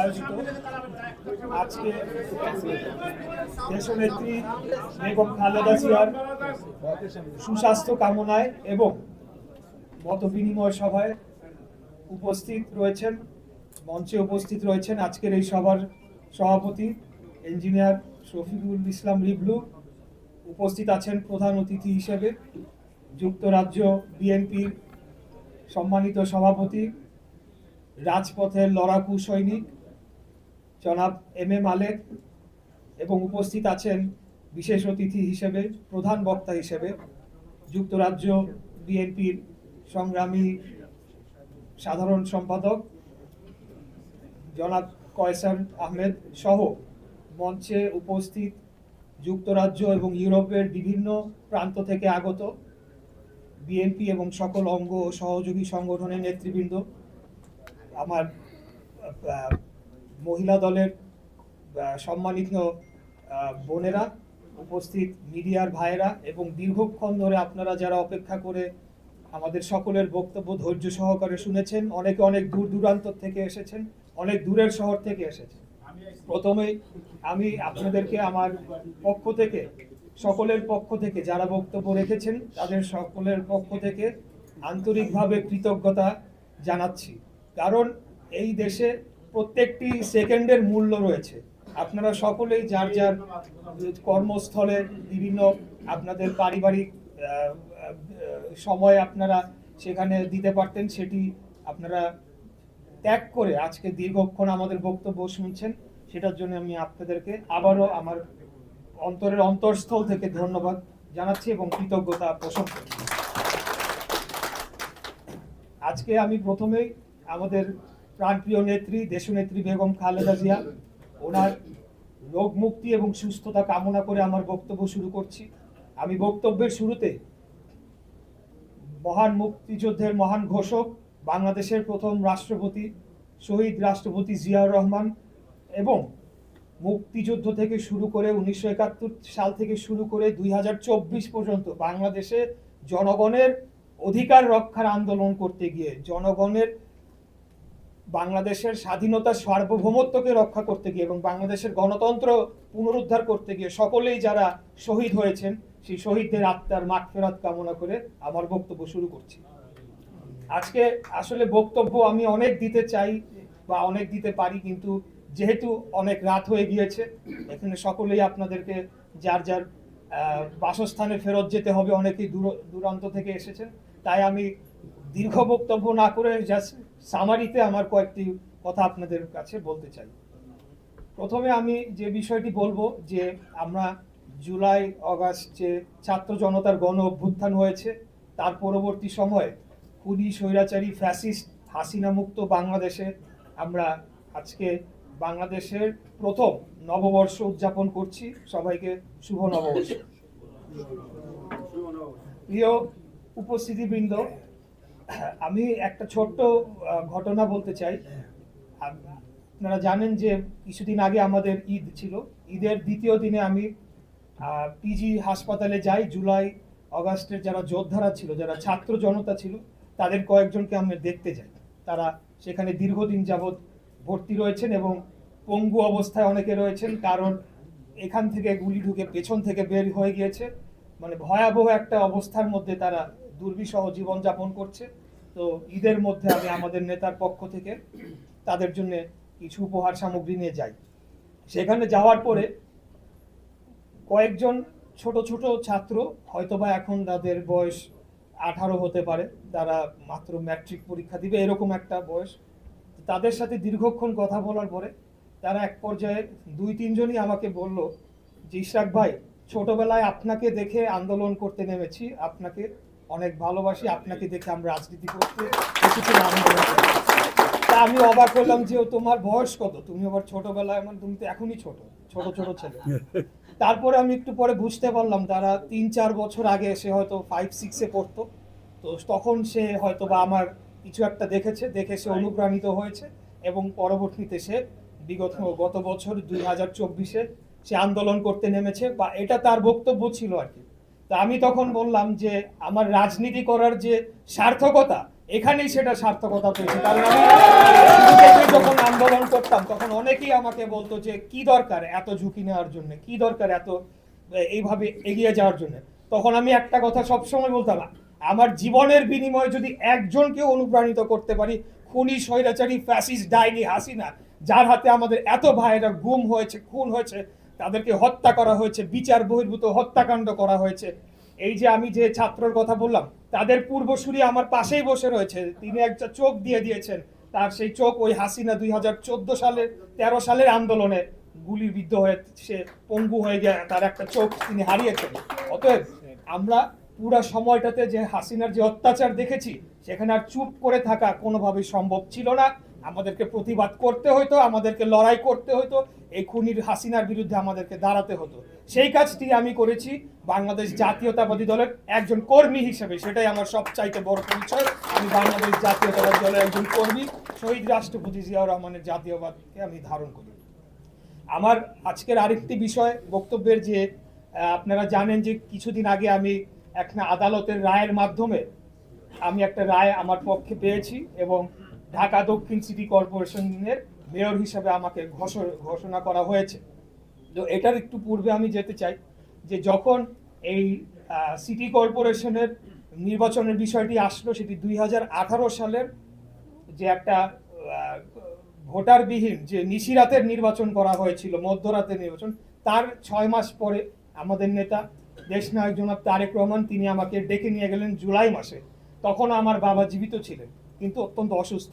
আয়োজিত আজকে দেশনেত্রী বেগম খালেদা জিয়ার সুস্বাস্থ্য কামনায় এবং মত বিনিময় সভায় উপস্থিত রয়েছেন, মঞ্চে উপস্থিত রয়েছেন আজকের এই সভার সভাপতি ইঞ্জিনিয়ার শফিকুল ইসলাম রিবলু। উপস্থিত আছেন প্রধান অতিথি হিসেবে যুক্তরাজ্য বিএনপির সম্মানিত সভাপতি রাজপথের লড়াকু সৈনিক জনাব এম এ মালেক এবং উপস্থিত আছেন বিশেষ অতিথি হিসেবে, প্রধান বক্তা হিসেবে যুক্তরাজ্য বিএনপির সংগ্রামী সাধারণ সম্পাদক জনাব কয়সার আহমেদ সহ মঞ্চে উপস্থিত যুক্তরাজ্য এবং ইউরোপের বিভিন্ন প্রান্ত থেকে আগত বিএনপি এবং সকল অঙ্গ ও সহযোগী সংগঠনের নেতৃবৃন্দ আমার মহিলা দলের সম্মানিত বোনেরা, উপস্থিত মিডিয়ার ভাইয়েরা এবং দীর্ঘক্ষণ ধরে আপনারা যারা অপেক্ষা করে আমাদের সকলের বক্তব্য ধৈর্য সহকারে শুনেছেন, অনেকে অনেক দূর দূরান্ত থেকে এসেছেন, অনেক দূরের শহর থেকে এসেছেন। প্রথমেই আমি আপনাদেরকে আমার পক্ষ থেকে, সকলের পক্ষ থেকে যারা বক্তব্য রেখেছেন, তাদের সকলের পক্ষ থেকে আন্তরিকভাবে কৃতজ্ঞতা জানাচ্ছি। কারণ এই দেশে প্রত্যেকটি সেকেন্ডের মূল্য রয়েছে। আপনারা সকলেই যার যার কর্মস্থলে বিভিন্ন আপনাদের পারিবারিক সময় আপনারা সেখানে দিতে পারতেন, সেটি আপনারা ত্যাগ করে আজকে দীর্ঘক্ষণ আমাদের বক্তব্য শুনছেন, সেটার জন্য আমি আপনাদেরকে আবারও আমার অন্তরের অন্তরস্থল থেকে ধন্যবাদ জানাচ্ছি এবং কৃতজ্ঞতা পোষণ করছি। আজকে আমি প্রথমেই আমাদের প্রাণপ্রিয় নেত্রী, দেশনেত্রী বেগম খালেদা জিয়া, ওনার রোগ মুক্তি এবং সুস্থতা কামনা করে আমার বক্তব্য শুরু করছি। আমি বক্তব্যের শুরুতে মহান মুক্তিযুদ্ধের মহান ঘোষক, বাংলাদেশের প্রথম রাষ্ট্রপতি, শহীদ রাষ্ট্রপতি জিয়াউর রহমান এবং মুক্তিযুদ্ধ থেকে শুরু করে উনিশশো একাত্তর সাল থেকে শুরু করে দুই হাজার চব্বিশ পর্যন্ত বাংলাদেশে জনগণের অধিকার রক্ষার আন্দোলন করতে গিয়ে, জনগণের বাংলাদেশের স্বাধীনতা সার্বভৌমত্বকে রক্ষা করতে গিয়ে এবং বাংলাদেশের গণতন্ত্র পুনরুদ্ধার করতে গিয়ে সকলেই যারা শহীদ হয়েছেন, সেই শহীদদের আত্মার মাঠ মাগফেরাত কামনা করে আমার বক্তব্য শুরু করছি। আজকে আসলে বক্তব্য আমি অনেক দিতে চাই বা অনেক দিতে পারি, কিন্তু যেহেতু অনেক রাত হয়ে গিয়েছে, এখানে সকলেই আপনাদেরকে যার যার বাসস্থানে ফেরত যেতে হবে, অনেকেই দূর, দূরান্ত থেকে এসেছেন। তাই আমি দীর্ঘ বক্তব্য না করে জাস্ট সামারিতে আমার কয়েকটি কথা আপনাদের কাছে বলতে চাই। প্রথমে আমি যে বিষয়টি বলব যে আমরা জুলাই, অগাস্ট যে ছাত্র জনতার গণ অভ্যুত্থান হয়েছে। তার পরবর্তী সময়ে খুনি, স্বৈরাচারী, ফ্যাসিস্ট হাসিনামুক্ত বাংলাদেশে আমরা আজকে বাংলাদেশের প্রথম নববর্ষ উদযাপন করছি। সবাইকে শুভ নববর্ষ। প্রিয় উপস্থিতিবৃন্দ আমি একটা ছোট্ট ঘটনা বলতে চাই। আপনারা জানেন যে কিছুদিন আগে আমাদের ঈদ ছিল। ঈদের দ্বিতীয় দিনে আমি পিজি হাসপাতালে যাই। জুলাই, অগাস্টের যারা যোদ্ধারা ছিল, যারা ছাত্র জনতা ছিল, তাদের কয়েকজনকে আমি দেখতে যাই। তারা সেখানে দীর্ঘদিন যাবৎ ভর্তি রয়েছেন এবং পঙ্গু অবস্থায় অনেকে রয়েছেন কারণ এখান থেকে গুলি ঢুকে পেছন থেকে বের হয়ে গিয়েছে। মানে ভয়াবহ একটা অবস্থার মধ্যে তারা দুর্বিষহ জীবনযাপন করছে। তো ঈদের মধ্যে আমি আমাদের নেতার পক্ষ থেকে তাদের জন্য কিছু উপহার সামগ্রী নিয়ে যাই। সেখানে যাওয়ার পরে কয়েকজন ছোট ছোট ছাত্র হয়তোবা এখন তাদের বয়স আঠারো হতে পারে, তারা মাত্র ম্যাট্রিক পরীক্ষা দিবে এরকম একটা বয়স। তাদের সাথে দীর্ঘক্ষণ কথা বলার পরে তারা এক পর্যায়ে দুই, তিনজনই আমাকে বলল যে ইশরাক ভাই, ছোটবেলায় আপনাকে দেখে আন্দোলন করতে নেমেছি, আপনাকে অনেক ভালোবাসি আপনাকে দেখে আমরা রাজনীতি করতে আন্দোলন তা আমি অবাক করলাম যে তোমার বয়স কত? তুমি আবার ছোটবেলায় মানে তুমি তো এখনই ছোট ছোট ছোট ছেলে। তারপরে আমি একটু পরে বুঝতে পারলাম তারা তিন চার বছর আগে সে হয়তো ফাইভ সিক্সে পড়তো। তো তখন সে হয়তো বা আমার কিছু একটা দেখেছে দেখে সে অনুপ্রাণিত হয়েছে এবং পরবর্তীতে সে বিগত গত বছর দুই হাজার চব্বিশে সে আন্দোলন করতে নেমেছে বা এটা তার বক্তব্য ছিল আর কি। তা আমি তখন বললাম যে আমার রাজনীতি করার যে সার্থকতা, এখানেই সেটা সার্থকতা পেয়েছে কারণ আমি বলতাম তখন অনেকেই আমাকে বলতো যে, কি দরকার এত ঝুঁকি নেওয়ার জন্য? কি দরকার এত এইভাবে এগিয়ে যাওয়ার জন্য? তখন আমি একটা কথা সবসময় বলতাম, আমার জীবনের বিনিময়ে যদি একজনকে অনুপ্রাণিত করতে পারি, খুনি, স্বৈরাচারী, ফ্যাসিস্ট, ডাইনি, হাসিনা, যার হাতে আমাদের এত ভাইয়েরা গুম হয়েছে, খুন হয়েছে তাদেরকে হত্যা করা হয়েছে, বিচার বহির্ভূত হত্যাকাণ্ড করা হয়েছে। এই যে আমি যে ছাত্রর কথা বললাম, তাদের পূর্বসূরি আমার পাশেই বসে রয়েছে। তিনি একটা চোখ দিয়ে দিয়েছেন, তার সেই চোখ ওই হাসিনা দুই হাজার চোদ্দ সালের তেরো সালের আন্দোলনে গুলিবিদ্ধ হয়ে সে পঙ্গু হয়ে গিয়ে তার একটা চোখ তিনি হারিয়েছেন। অতএব আমরা পুরো সময়টাতে যে হাসিনার যে অত্যাচার দেখেছি, সেখানে আর চুপ করে থাকা কোনোভাবেই সম্ভব ছিল না। আমাদেরকে প্রতিবাদ করতে হতো আমাদেরকে লড়াই করতে হতো এই খুনির হাসিনার বিরুদ্ধে আমাদেরকে দাঁড়াতে হতো। সেই কাজটি আমি করেছি বাংলাদেশ জাতীয়তাবাদী দলের একজন কর্মী হিসেবে, সেটাই আমার সবচাইতে বড় পরিচয়। আমি বাংলাদেশ জাতীয়তাবাদী দলের একজন কর্মী, শহীদ রাষ্ট্রপতি জিয়াউর রহমানের জাতীয়বাদকে আমি ধারণ করি। আমার আজকের আরেকটি বিষয়, বক্তব্যের যে আপনারা জানেন যে কিছুদিন আগে আমি একটা আদালতের রায়ের মাধ্যমে আমি একটা রায় আমার পক্ষে পেয়েছি এবং ঢাকা দক্ষিণ সিটি কর্পোরেশনের মেয়র হিসেবে আমাকে ঘোষ- ঘোষণা করা হয়েছে। তো এটার একটু পূর্বে আমি যেতে চাই যে যখন এই সিটি কর্পোরেশনের নির্বাচনের বিষয়টি আসলো সেটি দুই হাজার আঠারো সালের যে একটা ভোটারবিহীন যে নিশিরাতের নির্বাচন করা হয়েছিল, মধ্যরাতের নির্বাচন, তার ছয় মাস পরে আমাদের নেতা দেশ দেশনায়ক জনাব তারেক রহমান, তিনি আমাকে ডেকে নিয়ে গেলেন জুলাই মাসে। তখন আমার বাবা জীবিত ছিলেন। কিন্তু অত্যন্ত অসুস্থ।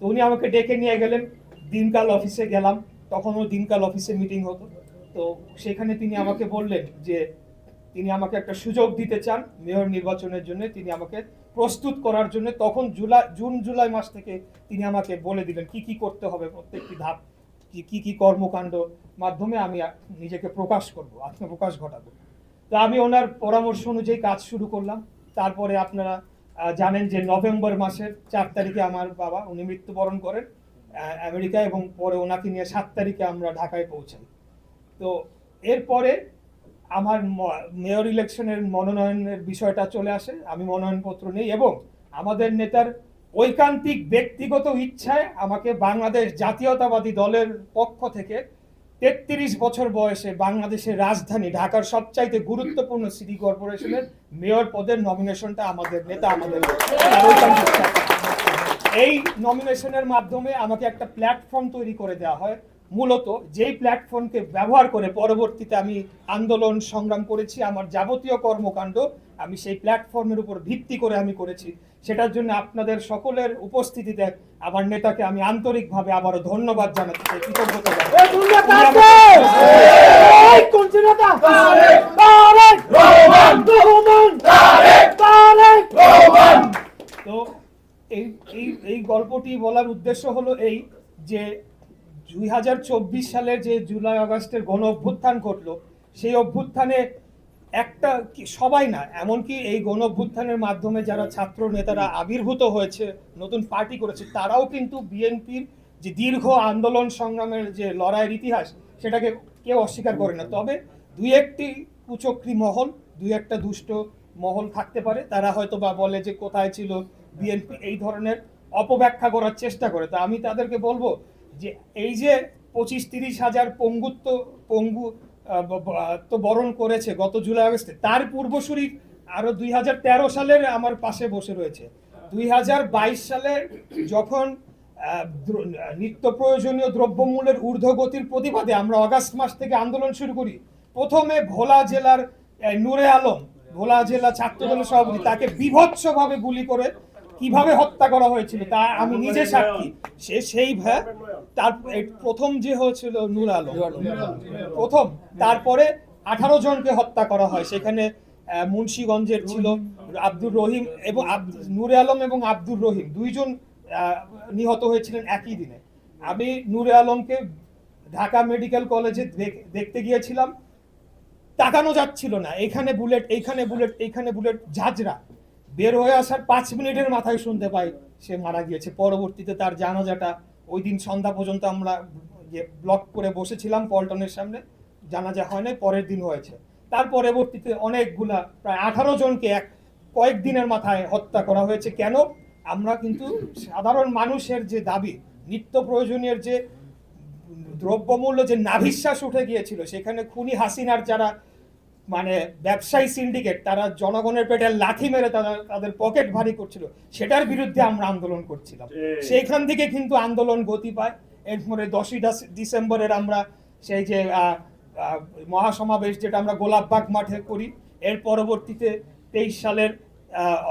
তো উনি আমাকে ডেকে নিয়ে গেলেন। দিনকাল অফিসে গেলাম। তখনও দিনকাল অফিসে মিটিং হতো। তো সেখানে তিনি আমাকে বললেন যে, তিনি আমাকে একটা সুযোগ দিতে চান মেয়র নির্বাচনের জন্য। তিনি আমাকে প্রস্তুত করার জন্য। তখন জুলাই, জুন, জুলাই মাস থেকে তিনি আমাকে বলে দিলেন, কি কি করতে হবে, প্রত্যেকটি ধাপ, কি কি কর্মকাণ্ড মাধ্যমে আমি নিজেকে প্রকাশ করব, আত্মপ্রকাশ ঘটাবো। তো আমি ওনার পরামর্শ অনুযায়ী কাজ শুরু করলাম। তারপরে আপনারা জানেন যে নভেম্বর মাসের চার তারিখে আমার বাবা, উনি মৃত্যুবরণ করেন আমেরিকা এবং পরে ওনাকে নিয়ে সাত তারিখে আমরা ঢাকায় পৌঁছাই। তো এরপরে আমার মেয়র ইলেকশনের মনোনয়নের বিষয়টা চলে আসে, আমি মনোনয়নপত্র নেই এবং আমাদের নেতার ঐকান্তিক, ব্যক্তিগত ইচ্ছায় আমাকে বাংলাদেশ জাতীয়তাবাদী দলের পক্ষ থেকে তেত্রিশ বছর বয়সে বাংলাদেশের রাজধানী ঢাকার সবচাইতে গুরুত্বপূর্ণ সিটি কর্পোরেশনের মেয়র পদের নমিনেশনটা আমাদের নেতা আমাদের। এই নমিনেশনের মাধ্যমে আমাকে একটা প্ল্যাটফর্ম তৈরি করে দেওয়া হয় মূলত যেই প্ল্যাটফর্মকে ব্যবহার করে পরবর্তীতে আমি আন্দোলন সংগ্রাম করেছি আমার যাবতীয় কর্মকাণ্ড আমি সেই প্ল্যাটফর্মের উপর ভিত্তি করে আমি করেছি। সেটার জন্য আপনাদের সকলের উপস্থিতিতে আমার নেতাকে আমি আন্তরিকভাবে আবারও ধন্যবাদ জানাতে চাই কৃতজ্ঞতা তো এই এই গল্পটি বলার উদ্দেশ্য হলো এই যে দুই হাজার চব্বিশ সালের যে জুলাই আগস্টের গণ অভ্যুত্থান ঘটলো, সেই অভ্যুত্থানে একটা সবাই না, এমনকি এই গণ অভ্যুত্থানের মাধ্যমে যারা ছাত্র নেতারা আবির্ভূত হয়েছে, নতুন পার্টি করেছে, তারাও কিন্তু বিএনপির যে দীর্ঘ আন্দোলন সংগ্রামের যে লড়াইয়ের ইতিহাস, সেটাকে কেউ অস্বীকার করে না। তবে দুই একটি কুচক্রী মহল, দুই একটা দুষ্ট মহল থাকতে পারে। তারা হয়তো বা বলে যে কোথায় ছিল বিএনপি, এই ধরনের অপব্যাখ্যা করার চেষ্টা করে। তা আমি তাদেরকে বলব যে এই যে পঁচিশ তিরিশ হাজার পঙ্গুত্ব, পঙ্গু তো বরণ করেছে গত জুলাই আগস্টে, তার পূর্বসূরি আরও দুই হাজার তেরো সালের আমার পাশে বসে রয়েছে। দুই হাজার বাইশ সালে যখন নিত্য প্রয়োজনীয় দ্রব্যমূল্যের ঊর্ধ্বগতির প্রতিবাদে আমরা অগাস্ট মাস থেকে আন্দোলন শুরু করি, প্রথমে ভোলা জেলার নূরে আলম, ভোলা জেলা ছাত্র দলের সভাপতি, তাকে বিভৎসভাবে গুলি করে কীভাবে হত্যা করা হয়েছিল তা আমি নিজে সাক্ষী। সে সেই ভ্যা তার প্রথম যে হয়েছিল নূর আলম। প্রথম তারপরে আঠারো জনকে হত্যা করা হয়। সেখানে মুন্সিগঞ্জের ছিল আব্দুর রহিম এবং নূরে আলম এবং আব্দুর রহিম। দুইজন নিহত হয়েছিলেন একই দিনে। আমি নূরে আলমকে ঢাকা মেডিকেল কলেজে দেখতে গিয়েছিলাম। তাকানো যাচ্ছিল না। এখানে বুলেট এইখানে বুলেট এইখানে বুলেট ঝাঁঝরা বের হয়ে আসার পাঁচ মিনিটের মাথায় শুনতে পাই সে মারা গিয়েছে। পরবর্তীতে তার জানাজাটা ওই দিন সন্ধ্যা পর্যন্ত আমরা যে ব্লক করে বসেছিলাম পল্টনের সামনে, জানাজা হয় নাই, পরের দিন হয়েছে। তার পরবর্তীতে অনেকগুলা, প্রায় আঠারো জনকে এক, কয়েকদিনের মাথায় হত্যা করা হয়েছে। কেন? আমরা কিন্তু সাধারণ মানুষের যে দাবি, নিত্য প্রয়োজনীয় যে দ্রব্যমূল্য যে নাভিশ্বাস উঠে গিয়েছিল, সেখানে খুনি হাসিনার যারা মানে ব্যবসায়ী সিন্ডিকেট তারা জনগণের পেটে লাথি মেরে তারা তাদের পকেট ভারী করছিল সেটার বিরুদ্ধে আমরা আন্দোলন করছিলাম। সেইখান থেকে কিন্তু আন্দোলন গতি পায়। এরপরে দশই ডিসেম্বরের আমরা সেই যে মহাসমাবেশ যেটা আমরা গোলাপবাগ মাঠে করি এর পরবর্তীতে তেইশ সালের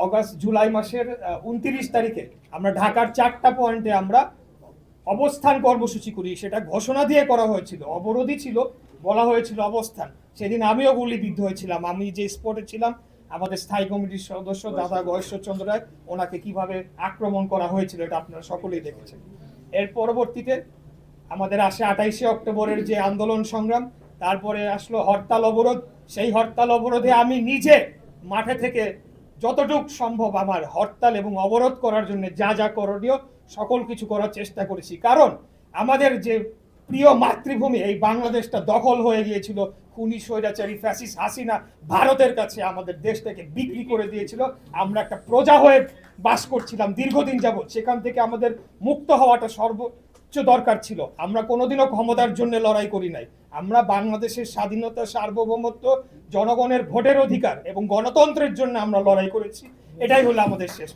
অগাস্ট জুলাই মাসের উনত্রিশ তারিখে আমরা ঢাকার চারটা পয়েন্টে আমরা অবস্থান কর্মসূচি করি সেটা ঘোষণা দিয়ে করা হয়েছিল অবরোধই ছিল বলা হয়েছিল অবস্থান। সেদিন আমিও গুলিবিদ্ধ হয়েছিলাম আমি যে স্পটে ছিলাম আমাদের স্থায়ী কমিটির সদস্য দাদা গয়েশ্বরচন্দ্র রায় ওনাকে কীভাবে আক্রমণ করা হয়েছিল এটা আপনারা সকলেই দেখেছেন। এর পরবর্তীতে আমাদের আসে আঠাইশে অক্টোবরের যে আন্দোলন সংগ্রাম তারপরে আসলো হরতাল অবরোধ সেই হরতাল অবরোধে আমি নিজে মাঠে থেকে যতটুক সম্ভব আমার হরতাল এবং অবরোধ করার জন্য যা যা করণীয় সকল কিছু করার চেষ্টা করেছি। কারণ আমাদের যে প্রিয় মাতৃভূমি, এই বাংলাদেশটা দখল হয়ে গিয়েছিল। খুনি, স্বৈরাচারী ফ্যাসিস হাসিনা ভারতের কাছে আমাদের দেশটাকে বিক্রি করে দিয়েছিল। আমরা একটা প্রজা হয়ে বাস করছিলাম দীর্ঘদিন যাবৎ। সেখান থেকে আমাদের মুক্ত হওয়াটা সর্বোচ্চ দরকার ছিল। আমরা কোনোদিনও ক্ষমতার জন্য লড়াই করি নাই। আমরা বাংলাদেশের স্বাধীনতা, সার্বভৌমত্ব, জনগণের ভোটের অধিকার এবং গণতন্ত্রের জন্য আমরা লড়াই করেছি। এটাই হলো আমাদের শেষ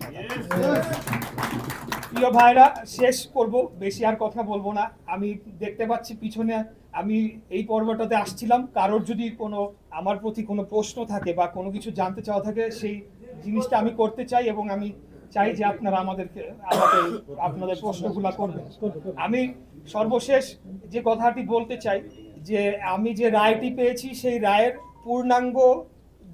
প্রিয় ভাইরা, শেষ করব। বেশি আর কথা বলব না। আমি দেখতে পাচ্ছি পিছনে আমি এই পর্বটাতে আসছিলাম। কারোর যদি কোনো, আমার প্রতি কোনো প্রশ্ন থাকে বা কোনো কিছু জানতে চাওয়া থাকে, সেই জিনিসটা আমি করতে চাই এবং আমি চাই যে আপনারা আমাদেরকে আমাদের আপনাদের প্রশ্নগুলো করবেন। আমি সর্বশেষ যে কথাটি বলতে চাই, যে আমি যে রায়টি পেয়েছি, সেই রায়ের পূর্ণাঙ্গ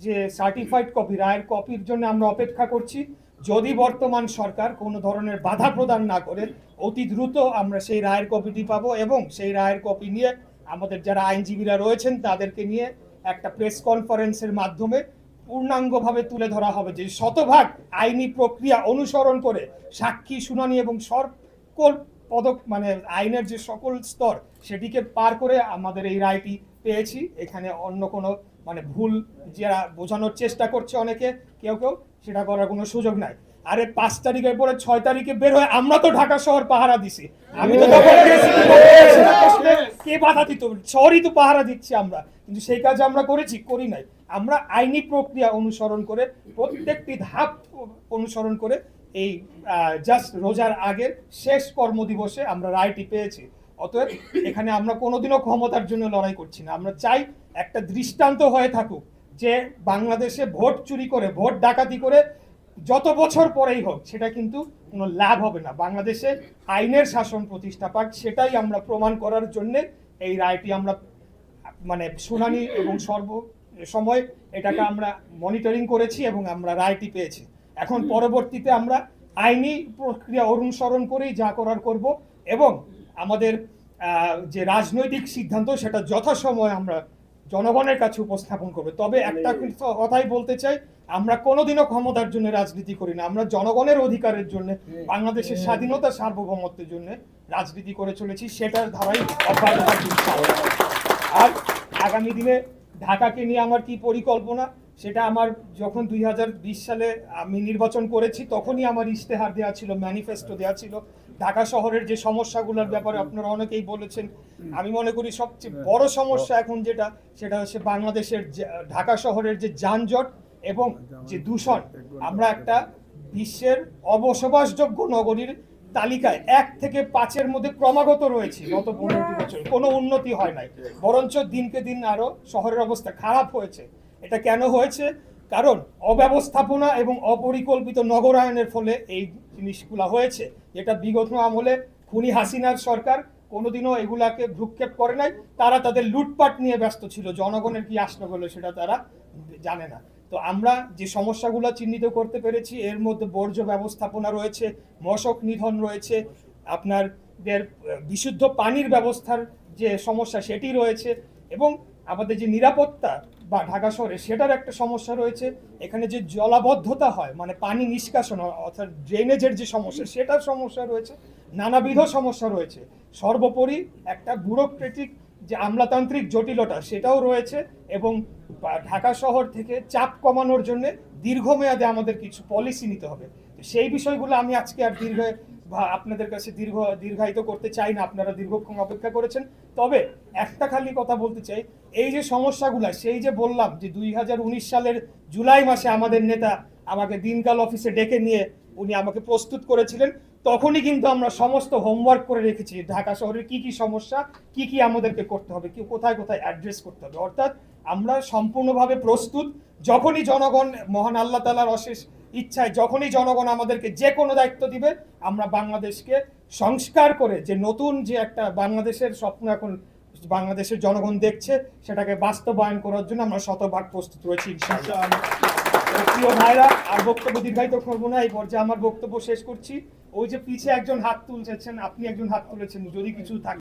যে সার্টিফাইড কপি রায়ের কপির জন্য আমরা অপেক্ষা করছি। যদি বর্তমান সরকার কোনো ধরনের বাধা প্রদান না করেন অতি দ্রুত আমরা সেই রায়ের কপিটি পাব এবং সেই রায়ের কপি নিয়ে আমাদের যারা আইনজীবীরা রয়েছেন তাদেরকে নিয়ে একটা প্রেস কনফারেন্সের মাধ্যমে পূর্ণাঙ্গভাবে তুলে ধরা হবে যে শতভাগ আইনি প্রক্রিয়া অনুসরণ করে সাক্ষী, শুনানি এবং সকল পদক মানে আইনের যে সকল স্তর সেটিকে পার করে আমাদের এই রায়টি পেয়েছি। এখানে অন্য কোনো মানে ভুল যারা বোঝানোর চেষ্টা করছে অনেকে কেউ কেউ সেটা করার কোনো সুযোগ নাই। আরে পাঁচ তারিখের পরে ছয় তারিখে বের হয়ে আমরা তো ঢাকা শহর পাহারা দিছি। আমি তো কে বাধা দিত? শহরই তো পাহারা দিচ্ছি আমরা। কিন্তু সেই কাজ আমরা করেছি করি নাই। আমরা আইনি প্রক্রিয়া অনুসরণ করে প্রত্যেকটি ধাপ অনুসরণ করে এই জাস্ট রোজার আগের শেষ কর্মদিবসে আমরা রায়টি পেয়েছি। অতএব এখানে আমরা কোনোদিনও ক্ষমতার জন্য লড়াই করছি না। আমরা চাই একটা দৃষ্টান্ত হয়ে থাকুক যে বাংলাদেশে ভোট চুরি করে, ভোট ডাকাতি করে যত বছর পরেই হোক, সেটা কিন্তু কোনো লাভ হবে না। বাংলাদেশে আইনের শাসন প্রতিষ্ঠা পাক, সেটাই আমরা প্রমাণ করার জন্য এই রায়টি আমরা মানে শুনানি এবং সর্ব, সময় এটাকে আমরা মনিটরিং করেছি এবং আমরা রায়টি পেয়েছি। এখন পরবর্তীতে আমরা আইনি প্রক্রিয়া অনুসরণ করেই যা করার করব এবং আমাদের যে রাজনৈতিক সিদ্ধান্ত সেটা যথাসময়ে আমরা জনগণের কাছে উপস্থাপন করবে। তবে একটা কথাই বলতে চাই আমরা কোনোদিনও ক্ষমতার জন্য রাজনীতি করি না। আমরা জনগণের অধিকারের জন্য বাংলাদেশের স্বাধীনতা সার্বভৌমত্বের জন্য রাজনীতি করে চলেছি সেটার ধারাই অব্যাহত আর আগামী দিনে ঢাকাকে নিয়ে আমার কি পরিকল্পনা? সেটা আমার যখন দুই হাজার বিশ সালে আমি নির্বাচন করেছি তখনই আমার ইশতেহার দেওয়া ছিল ম্যানিফেস্টো দেওয়া ছিল। ঢাকা শহরের যে সমস্যাগুলোর ব্যাপারে আপনারা অনেকেই বলেছেন। আমি মনে করি সবচেয়ে বড় সমস্যা এখন যেটা সেটা হচ্ছে বাংলাদেশের ঢাকা শহরের যে যানজট এবং যে দূষণ। আমরা একটা বিশ্বের অবসবাসযোগ্য নগরীর তালিকায় এক থেকে পাঁচের মধ্যে ক্রমাগত রয়েছে গত পনেরোটি বছর। কোনো উন্নতি হয় নাই। বরঞ্চ দিনকে দিন আরও শহরের অবস্থা খারাপ হয়েছে। এটা কেন হয়েছে? কারণ অব্যবস্থাপনা এবং অপরিকল্পিত নগরায়নের ফলে এই জিনিসগুলো হয়েছে, যেটা বিগত আমলে খুনি হাসিনার সরকার কোনোদিনও এগুলাকে ভ্রুক্ষেপ করে নাই। তারা তাদের লুটপাট নিয়ে ব্যস্ত ছিল, জনগণের কি আসলো হলো সেটা তারা জানে না। তো আমরা যে সমস্যাগুলো চিহ্নিত করতে পেরেছি, এর মধ্যে বর্জ্য ব্যবস্থাপনা রয়েছে, মশক নিধন রয়েছে আপনার বিশুদ্ধ পানির ব্যবস্থার যে সমস্যা সেটি রয়েছে এবং আমাদের যে নিরাপত্তা বা ঢাকা শহরে, সেটার একটা সমস্যা রয়েছে। এখানে যে জলাবদ্ধতা হয় মানে পানি নিষ্কাশন, অর্থাৎ ড্রেনেজের যে সমস্যা, সেটার সমস্যা রয়েছে, নানাবিধ সমস্যা রয়েছে। সর্বোপরি একটা ব্যুরোক্রেটিক যে আমলাতান্ত্রিক জটিলতা, সেটাও রয়েছে এবং ঢাকা শহর থেকে চাপ কমানোর জন্য দীর্ঘমেয়াদে আমাদের কিছু পলিসি নিতে হবে। সেই বিষয়গুলো আমি আজকে আর দীর্ঘ আপনাদের কাছে দীর্ঘ, দীর্ঘায়িত করতে চাই না, আপনারা দীর্ঘক্ষণ অপেক্ষা করেছেন। তবে একটা খালি কথা বলতে চাই, এই যে সমস্যাগুলা, সেই যে বললাম যে দুই হাজার উনিশ সালের জুলাই মাসে আমাদের নেতা আমাকে দিনকাল অফিসে ডেকে নিয়ে উনি আমাকে প্রস্তুত করেছিলেন, তখনই কিন্তু আমরা সমস্ত হোমওয়ার্ক করে রেখেছি ঢাকা শহরের কি কি সমস্যা, কি কি আমাদেরকে করতে হবে, কি কোথায় কোথায় অ্যাড্রেস করতে হবে। অর্থাৎ আমরা সম্পূর্ণভাবে প্রস্তুত, যখনই জনগণ, মহান আল্লাহ তালার অশেষ ইচ্ছায় যখনই জনগণ আমাদেরকে যে কোনো দায়িত্ব দিবে, আমরা বাংলাদেশকে সংস্কার করে যে নতুন যে একটা বাংলাদেশের স্বপ্ন এখন বাংলাদেশের জনগণ দেখছে, সেটাকে বাস্তবায়ন করার জন্য আমরা শতভাগ প্রস্তুত রয়েছি প্রিয় ভাইরা, আর বক্তব্য দীর্ঘায়িত করব না, এই পর্যায়ে আমার বক্তব্য শেষ করছি। ওই যে পিছে একজন হাত তুলছেন, আপনি একজন হাত তুলেছেন, যদি কিছু থাকে।